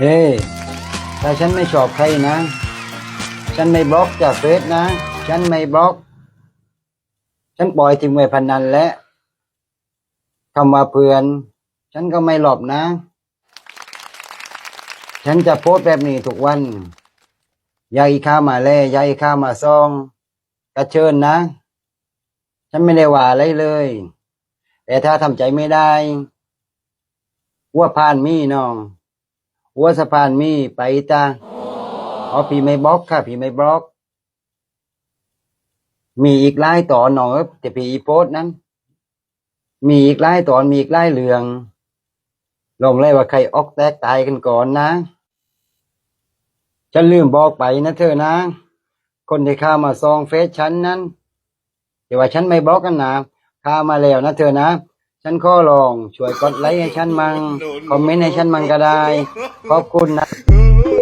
เฮ้ถ้าฉันไม่ชอบใครนะ ฉันไม่บล็อกจากเฟซนะ ฉันไม่บล็อก ฉันปล่อยทิ้งไว้พันนันและคำว่าเพื่อน ฉันก็ไม่หลบนะ ฉันจะโพสแบบนี้ทุกวัน ยาอีข้ามาแล่ยาอีข้ามาซองกระเชิญนะ ฉันไม่ได้ว่าอะไรเลย แต่ถ้าทำใจไม่ได้ ว่าผ่านมีน้อง ว่าสะพานมีไปตาอ๋อพี่ไม่บล็อกค่ะ พี่ไม่บล็อก มีอีกหลายตอนน้องเอ้ยแต่พี่อีโพสนั้น มีอีกหลายตอนมีอีกหลายเรื่อง ลงเลยว่าใครออกแตกตายกันก่อนนะ ฉันลืมบอกไปนะเธอนะ คนที่ข้ามาซองเฟซฉันนั้นแต่ว่าฉันไม่บล็อกกันนะข้ามาแล้วนะเธอนะ ฉันขอลองช่วยกดไลค์ให้ฉันมังคอมเมนต์ให้ฉันมังก็ได้ ขอบคุณนะ Oh,